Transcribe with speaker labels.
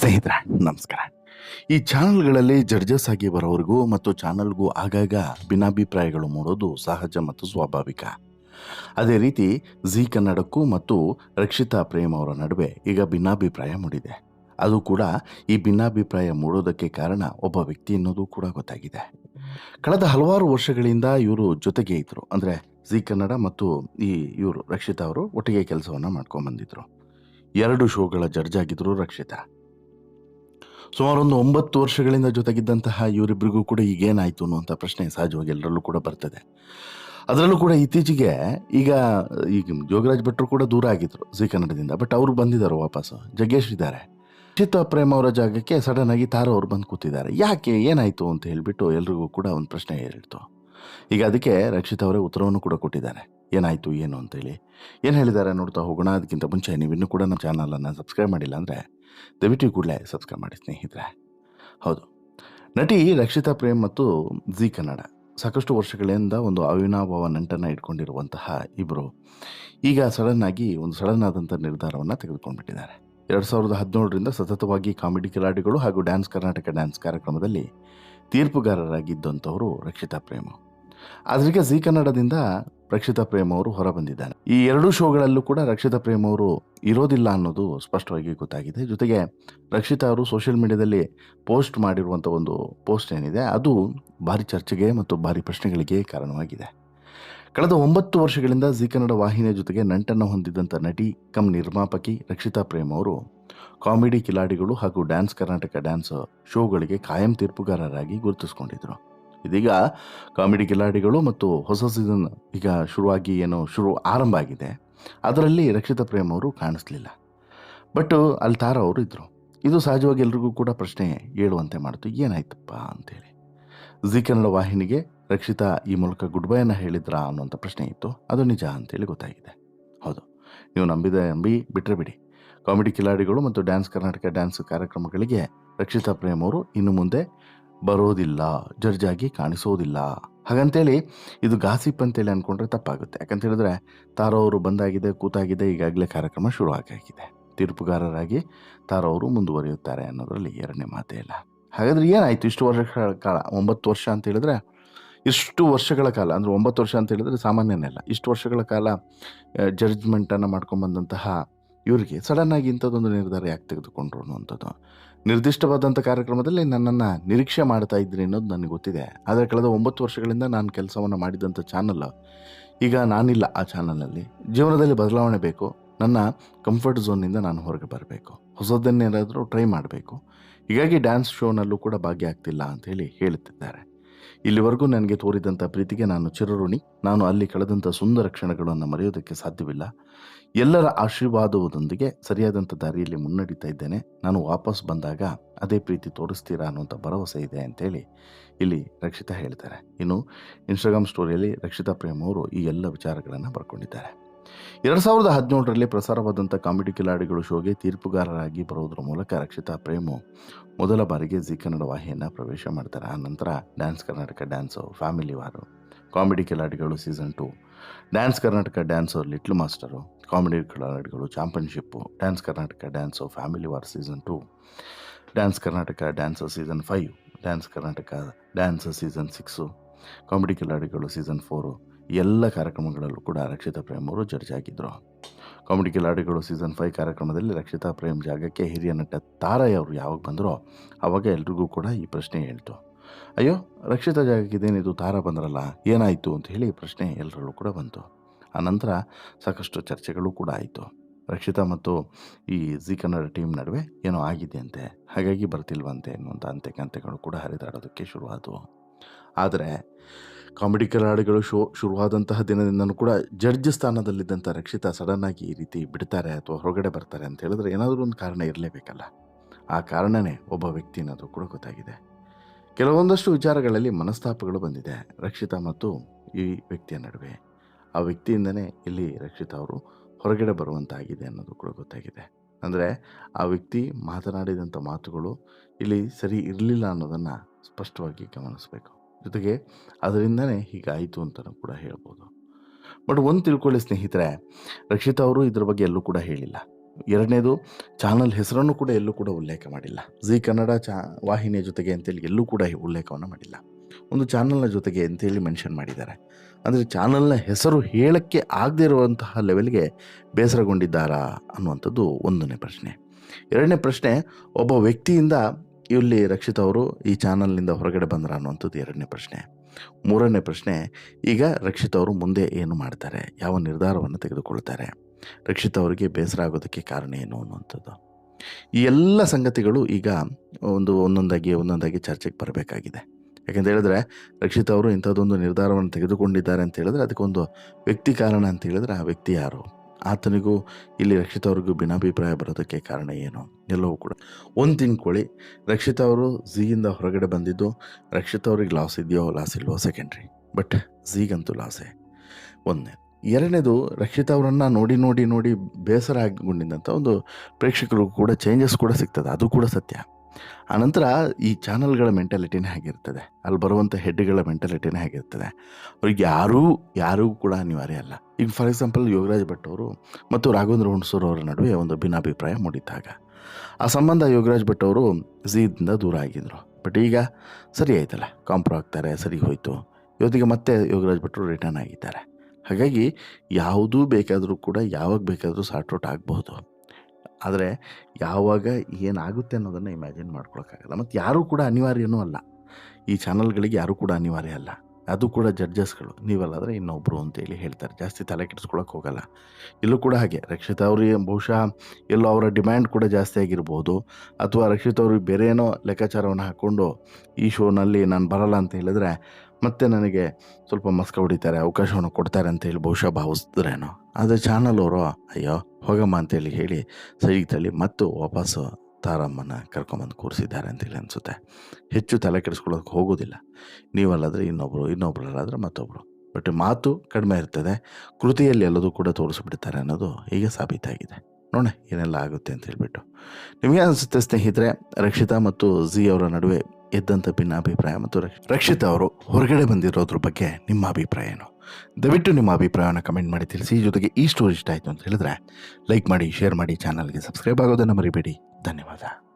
Speaker 1: ಸ್ನೇಹಿತರೆ, ನಮಸ್ಕಾರ. ಈ ಚಾನಲ್ಗಳಲ್ಲಿ ಜಡ್ಜಸ್ ಆಗಿ ಬರೋರಿಗೂ ಮತ್ತು ಚಾನಲ್ಗೂ ಆಗಾಗ ಭಿನ್ನಾಭಿಪ್ರಾಯಗಳು ಮೂಡೋದು ಸಹಜ ಮತ್ತು ಸ್ವಾಭಾವಿಕ. ಅದೇ ರೀತಿ ಝೀ ಕನ್ನಡಕ್ಕೂ ಮತ್ತು ರಕ್ಷಿತಾ ಪ್ರೇಮ್ ಅವರ ನಡುವೆ ಈಗ ಭಿನ್ನಾಭಿಪ್ರಾಯ ಮೂಡಿದೆ. ಅದು ಕೂಡ ಈ ಭಿನ್ನಾಭಿಪ್ರಾಯ ಮೂಡೋದಕ್ಕೆ ಕಾರಣ ಒಬ್ಬ ವ್ಯಕ್ತಿ ಅನ್ನೋದು ಕೂಡ ಗೊತ್ತಾಗಿದೆ. ಕಳೆದ ಹಲವಾರು ವರ್ಷಗಳಿಂದ ಇವರು ಜೊತೆಗೆ ಇದ್ದರು ಅಂದರೆ ಝೀ ಕನ್ನಡ ಮತ್ತು ಈ ಇವರು ರಕ್ಷಿತಾ ಅವರು ಒಟ್ಟಿಗೆ ಕೆಲಸವನ್ನು ಮಾಡ್ಕೊಂಡು ಬಂದಿದ್ರು ಎರಡು ಶೋಗಳ ಜಡ್ಜ್ ಆಗಿದ್ರು ರಕ್ಷಿತಾ. ಸುಮಾರು ಒಂದು ಒಂಬತ್ತು ವರ್ಷಗಳಿಂದ ಜೊತೆಗಿದ್ದಂತಹ ಇವರಿಬ್ಬರಿಗೂ ಕೂಡ ಈಗೇನಾಯಿತು ಅನ್ನುವಂಥ ಪ್ರಶ್ನೆ ಸಹಜವಾಗಿ ಎಲ್ಲರಲ್ಲೂ ಕೂಡ ಬರ್ತದೆ. ಅದರಲ್ಲೂ ಕೂಡ ಇತ್ತೀಚೆಗೆ ಈಗ ಈಗ ಯೋಗರಾಜ್ ಭಟ್ರು ಕೂಡ ದೂರ ಆಗಿದ್ರು ಸಿ ಕನ್ನಡದಿಂದ, ಬಟ್ ಅವರು ಬಂದಿದ್ದಾರೆ ವಾಪಸ್ ಜಗ್ಗೇಶ್ ಇದ್ದಾರೆ. ಚಿತ್ತ ಪ್ರೇಮ್ ಅವರ ಜಾಗಕ್ಕೆ ಸಡನ್ ಆಗಿ ತಾರ ಅವ್ರು ಬಂದು ಕೂತಿದ್ದಾರೆ. ಯಾಕೆ, ಏನಾಯಿತು ಅಂತ ಹೇಳಿಬಿಟ್ಟು ಎಲ್ರಿಗೂ ಕೂಡ ಒಂದು ಪ್ರಶ್ನೆ ಹೇಳ್ತು. ಈಗ ಅದಕ್ಕೆ ರಕ್ಷಿತ್ ಅವರೇ ಉತ್ತರವನ್ನು ಕೂಡ ಕೊಟ್ಟಿದ್ದಾರೆ. ಏನಾಯಿತು, ಏನು ಅಂತೇಳಿ. ಏನು ಹೇಳಿದ್ದಾರೆ ನೋಡ್ತಾ ಹೋಗೋಣ. ಅದಕ್ಕಿಂತ ಮುಂಚೆ ನೀವು ಇನ್ನೂ ಕೂಡ ನಮ್ಮ ಚಾನಲನ್ನು ಸಬ್ಸ್ಕ್ರೈಬ್ ಮಾಡಿಲ್ಲ ಅಂದರೆ ದಯವಿಟ್ಟು ಕೂಡಲೇ ಸಬ್ಸ್ಕ್ರೈಬ್ ಮಾಡಿ ಸ್ನೇಹಿತರೆ. ಹೌದು. ನಟಿ ರಕ್ಷಿತಾ ಪ್ರೇಮ್ ಮತ್ತು ಜಿ ಕನ್ನಡ ಸಾಕಷ್ಟು ವರ್ಷಗಳಿಂದ ಒಂದು ಅವಿನಾಭಾವ ನಂಟನ್ನು ಇಟ್ಕೊಂಡಿರುವಂತಹ ಇಬ್ಬರು ಈಗ ಸಡನ್ ಆಗಿ ಒಂದು ಸಡನ್ ಆದಂಥ ನಿರ್ಧಾರವನ್ನು ತೆಗೆದುಕೊಂಡ್ಬಿಟ್ಟಿದ್ದಾರೆ. ಎರಡು ಸಾವಿರದ ಹದಿನೇಳರಿಂದ ಸತತವಾಗಿ ಕಾಮಿಡಿ ಕಿಲಾಡಿಗಳು ಹಾಗೂ ಡ್ಯಾನ್ಸ್ ಕರ್ನಾಟಕ ಡ್ಯಾನ್ಸ್ ಕಾರ್ಯಕ್ರಮದಲ್ಲಿ ತೀರ್ಪುಗಾರರಾಗಿದ್ದಂಥವರು ರಕ್ಷಿತಾ ಪ್ರೇಮ. ಆದ್ರೀಗ ಜಿ ಕನ್ನಡದಿಂದ ರಕ್ಷಿತಾ ಪ್ರೇಮ್ ಅವರು ಹೊರಬಂದಿದ್ದಾರೆ ಈ ಎರಡೂ ಶೋಗಳಲ್ಲೂ ಕೂಡ ರಕ್ಷಿತಾ ಪ್ರೇಮ ಅವರು ಇರೋದಿಲ್ಲ ಅನ್ನೋದು ಸ್ಪಷ್ಟವಾಗಿ ಗೊತ್ತಾಗಿದೆ. ಜೊತೆಗೆ ರಕ್ಷಿತಾ ಅವರು ಸೋಷಿಯಲ್ ಮೀಡಿಯಾದಲ್ಲಿ ಪೋಸ್ಟ್ ಮಾಡಿರುವಂಥ ಒಂದು ಪೋಸ್ಟ್ ಏನಿದೆ, ಅದು ಭಾರಿ ಚರ್ಚೆಗೆ ಮತ್ತು ಭಾರಿ ಪ್ರಶ್ನೆಗಳಿಗೆ ಕಾರಣವಾಗಿದೆ. ಕಳೆದ ಒಂಬತ್ತು ವರ್ಷಗಳಿಂದ ಜಿ ಕನ್ನಡ ವಾಹಿನಿಯ ಜೊತೆಗೆ ನಂಟನ್ನು ಹೊಂದಿದ್ದಂಥ ನಟಿ, ಕಮ್ ನಿರ್ಮಾಪಕಿ ರಕ್ಷಿತಾ ಪ್ರೇಮ್ ಅವರು ಕಾಮಿಡಿ ಕಿಲಾಡಿಗಳು ಹಾಗೂ ಡ್ಯಾನ್ಸ್ ಕರ್ನಾಟಕ ಡ್ಯಾನ್ಸ್ ಶೋಗಳಿಗೆ ಕಾಯಂ ತೀರ್ಪುಗಾರರಾಗಿ ಗುರುತಿಸ್ಕೊಂಡಿದ್ರು. ಇದೀಗ ಕಾಮಿಡಿ ಕಿಲಾಡಿಗಳು ಮತ್ತು ಹೊಸ ಸೀಸನ್ ಈಗ ಶುರುವಾಗಿ ಏನೋ ಶುರು ಆರಂಭ ಆಗಿದೆ. ಅದರಲ್ಲಿ ರಕ್ಷಿತಾ ಪ್ರೇಮ್ ಅವರು ಕಾಣಿಸ್ಲಿಲ್ಲ. ಬಟ್ ಅಲ್ಲಿ ತಾರ ಅವರು ಇದ್ದರು ಇದು ಸಹಜವಾಗಿ ಎಲ್ರಿಗೂ ಕೂಡ ಪ್ರಶ್ನೆ ಹೇಳುವಂತೆ ಮಾಡಿತು ಏನಾಯ್ತಪ್ಪ ಅಂತೇಳಿ. ಜಿ ಕನ್ನಡ ವಾಹಿನಿಗೆ ರಕ್ಷಿತಾ ಈ ಮೂಲಕ ಗುಡ್ ಬೈಯನ್ನು ಹೇಳಿದ್ರಾ ಅನ್ನುವಂಥ ಪ್ರಶ್ನೆ ಇತ್ತು. ಅದು ನಿಜ ಅಂತೇಳಿ ಗೊತ್ತಾಗಿದೆ. ಹೌದು. ನೀವು ನಂಬಿದ ನಂಬಿ ಬಿಟ್ಟರೆ ಬಿಡಿ. ಕಾಮಿಡಿ ಕಿಲಾಡಿಗಳು ಮತ್ತು ಡ್ಯಾನ್ಸ್ ಕರ್ನಾಟಕ ಡ್ಯಾನ್ಸ್ ಕಾರ್ಯಕ್ರಮಗಳಿಗೆ ರಕ್ಷಿತಾ ಪ್ರೇಮ್ ಅವರು ಇನ್ನು ಮುಂದೆ ಬರೋದಿಲ್ಲ, ಜರ್ಜಾಗಿ ಕಾಣಿಸೋದಿಲ್ಲ. ಹಾಗಂತೇಳಿ ಇದು ಗಾಸಿಪ್ ಅಂತೇಳಿ ಅಂದ್ಕೊಂಡ್ರೆ ತಪ್ಪಾಗುತ್ತೆ. ಯಾಕಂತ ಹೇಳಿದ್ರೆ ತಾರೋ ಅವರು ಬಂದಾಗಿದೆ, ಕೂತಾಗಿದೆ, ಈಗಾಗಲೇ ಕಾರ್ಯಕ್ರಮ ಶುರು ಆಗಾಗಿದೆ. ತೀರ್ಪುಗಾರರಾಗಿ ತಾರೋ ಅವರು ಮುಂದುವರಿಯುತ್ತಾರೆ ಅನ್ನೋದರಲ್ಲಿ ಎರಡನೇ ಮಾತೇ ಇಲ್ಲ. ಹಾಗಾದ್ರೆ ಏನಾಯಿತು? ಇಷ್ಟು ವರ್ಷಗಳ ಕಾಲ, ಒಂಬತ್ತು ವರ್ಷ ಅಂತ ಹೇಳಿದ್ರೆ ಇಷ್ಟು ವರ್ಷಗಳ ಕಾಲ, ಅಂದರೆ ಒಂಬತ್ತು ವರ್ಷ ಅಂತ ಹೇಳಿದ್ರೆ ಸಾಮಾನ್ಯನೇ ಅಲ್ಲ. ಇಷ್ಟು ವರ್ಷಗಳ ಕಾಲ ಜಡ್ಜ್ಮೆಂಟನ್ನು ಮಾಡ್ಕೊಂಬಂದಂತಹ ಇವರಿಗೆ ಸಡನ್ನಾಗಿ ಇಂಥದ್ದೊಂದು ನಿರ್ಧಾರ ಯಾಕೆ ತೆಗೆದುಕೊಂಡ್ರು ಅನ್ನುವಂಥದ್ದು. ನಿರ್ದಿಷ್ಟವಾದಂಥ ಕಾರ್ಯಕ್ರಮದಲ್ಲಿ ನನ್ನನ್ನು ನಿರೀಕ್ಷೆ ಮಾಡ್ತಾ ಇದ್ರಿ ಅನ್ನೋದು ನನಗೆ ಗೊತ್ತಿದೆ. ಆದರೆ ಕಳೆದ ಒಂಬತ್ತು ವರ್ಷಗಳಿಂದ ನಾನು ಕೆಲಸವನ್ನು ಮಾಡಿದಂಥ ಚಾನಲ್ ಈಗ ನಾನಿಲ್ಲ ಆ ಚಾನಲಲ್ಲಿ ಜೀವನದಲ್ಲಿ ಬದಲಾವಣೆ ಬೇಕು. ನನ್ನ ಕಂಫರ್ಟ್ ಝೋನ್ನಿಂದ ನಾನು ಹೊರಗೆ ಬರಬೇಕು. ಹೊಸದನ್ನೇನಾದರೂ ಟ್ರೈ ಮಾಡಬೇಕು. ಹೀಗಾಗಿ ಡ್ಯಾನ್ಸ್ ಶೋನಲ್ಲೂ ಕೂಡ ಭಾಗಿಯಾಗ್ತಿಲ್ಲ ಅಂತ ಹೇಳಿ ಹೇಳುತ್ತಿದ್ದಾರೆ. ಇಲ್ಲಿವರೆಗೂ ನನಗೆ ತೋರಿದಂಥ ಪ್ರೀತಿಗೆ ನಾನು ಚಿರಋಣಿ. ನಾನು ಅಲ್ಲಿ ಕಳೆದಂಥ ಸುಂದರ ಕ್ಷಣಗಳನ್ನು ಮರೆಯೋದಕ್ಕೆ ಸಾಧ್ಯವಿಲ್ಲ. ಎಲ್ಲರ ಆಶೀರ್ವಾದದೊಂದಿಗೆ ಸರಿಯಾದಂಥ ದಾರಿಯಲ್ಲಿ ಮುನ್ನಡೀತಾ ಇದ್ದೇನೆ. ನಾನು ವಾಪಸ್ ಬಂದಾಗ ಅದೇ ಪ್ರೀತಿ ತೋರಿಸ್ತೀರಾ ಅನ್ನುವಂಥ ಭರವಸೆ ಇದೆ ಅಂತೇಳಿ ಇಲ್ಲಿ ರಕ್ಷಿತಾ ಹೇಳ್ತಾರೆ ಇನ್ನು ಇನ್ಸ್ಟಾಗ್ರಾಮ್ ಸ್ಟೋರಿಯಲ್ಲಿ ರಕ್ಷಿತಾ ಪ್ರೇಮ್ ಅವರು ಈ ಎಲ್ಲ ವಿಚಾರಗಳನ್ನು ಬರ್ಕೊಂಡಿದ್ದಾರೆ. ಎರಡು ಸಾವಿರದ ಹದಿನೇಳರಲ್ಲಿ ಪ್ರಸಾರವಾದಂಥ ಕಾಮಿಡಿ ಕಿಲಾಡಿಗಳು ಶೋಗೆ ತೀರ್ಪುಗಾರರಾಗಿ ಬರೋದ್ರ ಮೂಲಕ ರಕ್ಷಿತಾ ಪ್ರೇಮು ಮೊದಲ ಬಾರಿಗೆ ಜಿ ಕನ್ನಡ ವಾಹಿನಿಯನ್ನು ಪ್ರವೇಶ ಮಾಡ್ತಾರೆ. ಆ ನಂತರ dance Karnataka dance family war, comedy ಕಿಲಾಡಿಗಳು season two, dance Karnataka dance little master, comedy ಕಿಲಾಡಿಗಳು championship, dance Karnataka dance family war season two, dance Karnataka dance season five, dance Karnataka dance season six, comedy ಕಿಲಾಡಿಗಳು season four ಎಲ್ಲ ಕಾರ್ಯಕ್ರಮಗಳಲ್ಲೂ ಕೂಡ ರಕ್ಷಿತಾ ಪ್ರೇಮ್ ಅವರು judge ಆಗಿದ್ದರು comedy ಕಿಲಾಡಿಗಳು season five ಕಾರ್ಯಕ್ರಮದಲ್ಲಿ ರಕ್ಷಿತಾ ಪ್ರೇಮ್ ಜಾಗಕ್ಕೆ ಹಿರಿಯ ನಟ ತಾರಯ್ಯ ಅವರು ಯಾವಾಗ ಬಂದರೋ ಆವಾಗ ಎಲ್ರಿಗೂ ಕೂಡ ಈ ಪ್ರಶ್ನೆ ಹೇಳ್ತು. ಅಯ್ಯೋ, ರಕ್ಷಿತಾ ಜಾಗಕ್ಕೆ ಇದೇನಿದು ತಾರ ಬಂದ್ರಲ್ಲ, ಏನಾಯಿತು? ಅಂತ ಹೇಳಿ ಪ್ರಶ್ನೆ ಎಲ್ಲರಲ್ಲೂ ಕೂಡ ಬಂತು. ಆನಂತರ ಸಾಕಷ್ಟು ಚರ್ಚೆಗಳು ಕೂಡ ಆಯಿತು. ರಕ್ಷಿತಾ ಮತ್ತು ಈ ಜಿ ಕನ್ನಡ ಟೀಮ್ ನಡುವೆ ಏನೋ ಆಗಿದೆ ಅಂತೆ ಹಾಗಾಗಿ ಬರ್ತಿಲ್ವಂತೆ ಅನ್ನುವಂಥ ಅಂತೆ ಕಂತೆಗಳು ಕೂಡ ಹರಿದಾಡೋದಕ್ಕೆ ಶುರುವಾದವು. ಆದರೆ ಕಾಮಿಡಿ ಕಲಾಡಿಗಳು ಶೋ ಶುರುವಾದಂತಹ ದಿನದಿಂದನೂ ಕೂಡ ಜಡ್ಜ್ ಸ್ಥಾನದಲ್ಲಿದ್ದಂಥ ರಕ್ಷಿತಾ ಸಡನ್ನಾಗಿ ಈ ರೀತಿ ಬಿಡ್ತಾರೆ ಅಥವಾ ಹೊರಗಡೆ ಬರ್ತಾರೆ ಅಂತ ಹೇಳಿದ್ರೆ ಏನಾದರೂ ಒಂದು ಕಾರಣ ಇರಲೇಬೇಕಲ್ಲ. ಆ ಕಾರಣನೇ ಒಬ್ಬ ವ್ಯಕ್ತಿ ಅನ್ನೋದು ಕೂಡ ಗೊತ್ತಾಗಿದೆ. ಕೆಲವೊಂದಷ್ಟು ವಿಚಾರಗಳಲ್ಲಿ ಮನಸ್ತಾಪಗಳು ಬಂದಿದೆ ರಕ್ಷಿತಾ ಮತ್ತು ಈ ವ್ಯಕ್ತಿಯ ನಡುವೆ. ಆ ವ್ಯಕ್ತಿಯಿಂದನೇ ಇಲ್ಲಿ ರಕ್ಷಿತಾ ಅವರು ಹೊರಗಡೆ ಬರುವಂತಾಗಿದೆ ಅನ್ನೋದು ಕೂಡ ಗೊತ್ತಾಗಿದೆ. ಅಂದರೆ ಆ ವ್ಯಕ್ತಿ ಮಾತನಾಡಿದಂಥ ಮಾತುಗಳು ಇಲ್ಲಿ ಸರಿ ಇರಲಿಲ್ಲ ಅನ್ನೋದನ್ನು ಸ್ಪಷ್ಟವಾಗಿ ಗಮನಿಸಬೇಕು. ಜೊತೆಗೆ ಅದರಿಂದನೇ ಹೀಗಾಯಿತು ಅಂತಲೂ ಕೂಡ ಹೇಳ್ಬೋದು. ಬಟ್ ಒಂದು ತಿಳ್ಕೊಳ್ಳಿ ಸ್ನೇಹಿತರೆ, ರಕ್ಷಿತಾ ಅವರು ಇದ್ರ ಬಗ್ಗೆ ಎಲ್ಲೂ ಕೂಡ ಹೇಳಿಲ್ಲ. ಎರಡನೇದು, ಚಾನಲ್ ಹೆಸರನ್ನು ಕೂಡ ಎಲ್ಲೂ ಕೂಡ ಉಲ್ಲೇಖ ಮಾಡಿಲ್ಲ. ಜಿ ಕನ್ನಡ ಚಾ, ವಾಹಿನಿಯ ಜೊತೆಗೆ ಅಂತೇಳಿ ಎಲ್ಲೂ ಕೂಡ ಉಲ್ಲೇಖವನ್ನು ಮಾಡಿಲ್ಲ. ಒಂದು ಚಾನಲ್ನ ಜೊತೆಗೆ ಅಂತೇಳಿ ಮೆನ್ಷನ್ ಮಾಡಿದ್ದಾರೆ. ಅಂದರೆ ಚಾನಲ್ನ ಹೆಸರು ಹೇಳಕ್ಕೆ ಆಗದೇ ಇರುವಂತಹ ಲೆವೆಲ್ಗೆ ಬೇಸರಗೊಂಡಿದ್ದಾರಾ ಅನ್ನುವಂಥದ್ದು ಒಂದನೇ ಪ್ರಶ್ನೆ. ಎರಡನೇ ಪ್ರಶ್ನೆ, ಒಬ್ಬ ವ್ಯಕ್ತಿಯಿಂದ ಇಲ್ಲಿ ರಕ್ಷಿತ್ ಅವರು ಈ ಚಾನಲ್ನಿಂದ ಹೊರಗಡೆ ಬಂದ್ರ ಅನ್ನುವಂಥದ್ದು ಎರಡನೇ ಪ್ರಶ್ನೆ. ಮೂರನೇ ಪ್ರಶ್ನೆ, ಈಗ ರಕ್ಷಿತ್ ಅವರು ಮುಂದೆ ಏನು ಮಾಡ್ತಾರೆ? ಯಾವ ನಿರ್ಧಾರವನ್ನು ತೆಗೆದುಕೊಳ್ತಾರೆ? ರಕ್ಷಿತ್ ಅವರಿಗೆ ಬೇಸರ ಆಗೋದಕ್ಕೆ ಕಾರಣ ಏನು ಅನ್ನುವಂಥದ್ದು. ಈ ಎಲ್ಲ ಸಂಗತಿಗಳು ಈಗ ಒಂದು ಒಂದೊಂದಾಗಿ ಒಂದೊಂದಾಗಿ ಚರ್ಚೆಗೆ ಬರಬೇಕಾಗಿದೆ. ಯಾಕಂತ ಹೇಳಿದ್ರೆ, ರಕ್ಷಿತ್ ಅವರು ಇಂಥದ್ದೊಂದು ನಿರ್ಧಾರವನ್ನು ತೆಗೆದುಕೊಂಡಿದ್ದಾರೆ ಅಂತ ಹೇಳಿದ್ರೆ, ಅದಕ್ಕೊಂದು ವ್ಯಕ್ತಿ ಕಾರಣ ಅಂತ ಹೇಳಿದ್ರೆ ಆ ವ್ಯಕ್ತಿ ಯಾರು? ಆತನಿಗೂ ಇಲ್ಲಿ ರಕ್ಷಿತವ್ರಿಗೂ ಭಿನ್ನಾಭಿಪ್ರಾಯ ಬರೋದಕ್ಕೆ ಕಾರಣ ಏನು? ಎಲ್ಲವೂ ಕೂಡ. ಒಂದು ತಿನ್ಕೊಳ್ಳಿ ರಕ್ಷಿತಾ ಅವರು ಝೀಯಿಂದ ಹೊರಗಡೆ ಬಂದಿದ್ದು ರಕ್ಷಿತ ಅವ್ರಿಗೆ ಲಾಸ್ ಇದೆಯೋ ಲಾಸ್ ಇಲ್ವೋ ಸೆಕೆಂಡ್ರಿ ಬಟ್ ಝೀಗಂತೂ ಲಾಸೇ ಒಂದನೇ. ಎರಡನೇದು ರಕ್ಷಿತಾ ಅವರನ್ನು ನೋಡಿ ನೋಡಿ ನೋಡಿ ಬೇಸರ ಆಗಿಕೊಂಡಿದ್ದಂಥ ಒಂದು ಪ್ರೇಕ್ಷಕರು ಕೂಡ ಚೇಂಜಸ್ ಕೂಡ ಸಿಗ್ತದೆ. ಅದು ಕೂಡ ಸತ್ಯ. ಆನಂತರ ಈ ಚಾನಲ್ಗಳ ಮೆಂಟಾಲಿಟಿನೇ ಆಗಿರ್ತದೆ ಅಲ್ಲಿ ಬರುವಂಥ ಹೆಡ್ಗಳ ಮೆಂಟಾಲಿಟಿನೇ ಆಗಿರ್ತದೆ ಅವ್ರಿಗೆ ಯಾರೂ ಯಾರಿಗೂ ಕೂಡ ಅನಿವಾರ್ಯ ಅಲ್ಲ. ಈಗ ಫಾರ್ ಎಕ್ಸಾಂಪಲ್ ಯೋಗರಾಜ್ ಭಟ್ ಅವರು ಮತ್ತು ರಾಘವೇಂದ್ರ ಹುಣಸೂರು ಅವರ ನಡುವೆ ಒಂದು ಭಿನ್ನಾಭಿಪ್ರಾಯ ಮೂಡಿದ್ದಾಗ ಆ ಸಂಬಂಧ ಯೋಗರಾಜ್ ಭಟ್ ಅವರು ಝೀದಿಂದ ದೂರ ಆಗಿದ್ರು. ಬಟ್ ಈಗ ಸರಿ ಆಯ್ತಲ್ಲ, ಕಾಂಪ್ರೋ ಆಗ್ತಾರೆ, ಸರಿ ಹೋಯಿತು. ಇವತ್ತಿಗೆ ಮತ್ತೆ ಯೋಗರಾಜ್ ಭಟ್ರು ರಿಟರ್ನ್ ಆಗಿದ್ದಾರೆ. ಹಾಗಾಗಿ ಯಾವುದೂ ಬೇಕಾದರೂ ಕೂಡ ಯಾವಾಗ ಬೇಕಾದರೂ ಸಾರ್ಟ್ ಔಟ್ ಆಗಬಹುದು ಆದರೆ ಯಾವಾಗ ಏನಾಗುತ್ತೆ ಅನ್ನೋದನ್ನು ಇಮ್ಯಾಜಿನ್ ಮಾಡ್ಕೊಳಕ್ಕಾಗಲ್ಲ. ಮತ್ತು ಯಾರೂ ಕೂಡ ಅನಿವಾರ್ಯನೂ ಅಲ್ಲ. ಈ ಚಾನಲ್ಗಳಿಗೆ ಯಾರೂ ಕೂಡ ಅನಿವಾರ್ಯ ಅಲ್ಲ. ಅದು ಕೂಡ ಜಡ್ಜಸ್ಗಳು ನೀವಲ್ಲಾದರೆ ಇನ್ನೊಬ್ಬರು ಅಂತೇಳಿ ಹೇಳ್ತಾರೆ. ಜಾಸ್ತಿ ತಲೆ ಕೆಡಿಸ್ಕೊಳಕ್ಕೆ ಹೋಗಲ್ಲ. ಇಲ್ಲೂ ಕೂಡ ಹಾಗೆ. ರಕ್ಷಿತ್ ಅವ್ರಿಗೆ ಬಹುಶಃ ಎಲ್ಲೋ ಅವರ ಡಿಮ್ಯಾಂಡ್ ಕೂಡ ಜಾಸ್ತಿ ಆಗಿರ್ಬೋದು. ಅಥವಾ ರಕ್ಷಿತ್ ಅವ್ರಿಗೆ ಬೇರೆ ಏನೋ ಲೆಕ್ಕಾಚಾರವನ್ನು ಹಾಕ್ಕೊಂಡು ಈ ಶೋನಲ್ಲಿ ನಾನು ಬರಲ್ಲ ಅಂತ ಹೇಳಿದ್ರೆ ಮತ್ತೆ ನನಗೆ ಸ್ವಲ್ಪ ಮಸ್ಕ ಹೊಡಿತಾರೆ, ಅವಕಾಶವನ್ನು ಕೊಡ್ತಾರೆ ಅಂತ ಹೇಳಿ ಬಹುಶಃ ಭಾವಿಸಿದ್ರೇನೋ. ಆದರೆ ಚಾನಲ್ ಅವರು, ಅಯ್ಯೋ, ಹೋಗಮ್ಮ ಅಂತೇಳಿ ಹೇಳಿ ಸೈಗೆ ತಳ್ಳಿ ಮತ್ತು ವಾಪಸ್ಸು ತಾರಮ್ಮನ ಕರ್ಕೊಂಬಂದು ಕೂರಿಸಿದ್ದಾರೆ ಅಂತೇಳಿ ಅನಿಸುತ್ತೆ. ಹೆಚ್ಚು ತಲೆ ಕೆಡಿಸ್ಕೊಳ್ಳೋಕೆ ಹೋಗೋದಿಲ್ಲ. ನೀವಲ್ಲಾದರೆ ಇನ್ನೊಬ್ಬರು ಇನ್ನೊಬ್ಬರಲ್ಲಾದರೆ ಮತ್ತೊಬ್ಬರು ಬಟ್ ಮಾತು ಕಡಿಮೆ ಇರ್ತದೆ. ಕೃತಿಯಲ್ಲಿ ಎಲ್ಲದೂ ಕೂಡ ತೋರಿಸ್ಬಿಡ್ತಾರೆ ಅನ್ನೋದು ಈಗ ಸಾಬೀತಾಗಿದೆ. ನೋಡೋಣ ಏನೆಲ್ಲ ಆಗುತ್ತೆ ಅಂತ ಹೇಳಿಬಿಟ್ಟು. ನಿಮಗೆ ಅನಿಸುತ್ತೆ ಸ್ನೇಹಿತರೆ, ರಕ್ಷಿತಾ ಮತ್ತು ಝಿ ಅವರ ನಡುವೆ ಎದ್ದಂಥ ಭಿನ್ನಾಭಿಪ್ರಾಯ ಮತ್ತು ರಕ್ಷಿತ್ ರಕ್ಷಿತಾ ಅವರು ಹೊರಗಡೆ ಬಂದಿರೋದ್ರ ಬಗ್ಗೆ ನಿಮ್ಮ ಅಭಿಪ್ರಾಯ ಏನು? ದಯವಿಟ್ಟು ನಿಮ್ಮ ಅಭಿಪ್ರಾಯವನ್ನು ಕಮೆಂಟ್ ಮಾಡಿ ತಿಳಿಸಿ. ಜೊತೆಗೆ ಈ ಸ್ಟೋರಿ ಇಷ್ಟ ಆಯಿತು ಅಂತ ಹೇಳಿದ್ರೆ ಲೈಕ್ ಮಾಡಿ ಶೇರ್ ಮಾಡಿ ಚಾನಲ್ಗೆ ಸಬ್ಸ್ಕ್ರೈಬ್ ಆಗೋದನ್ನು ಮರಿಬೇಡಿ. ಧನ್ಯವಾದ.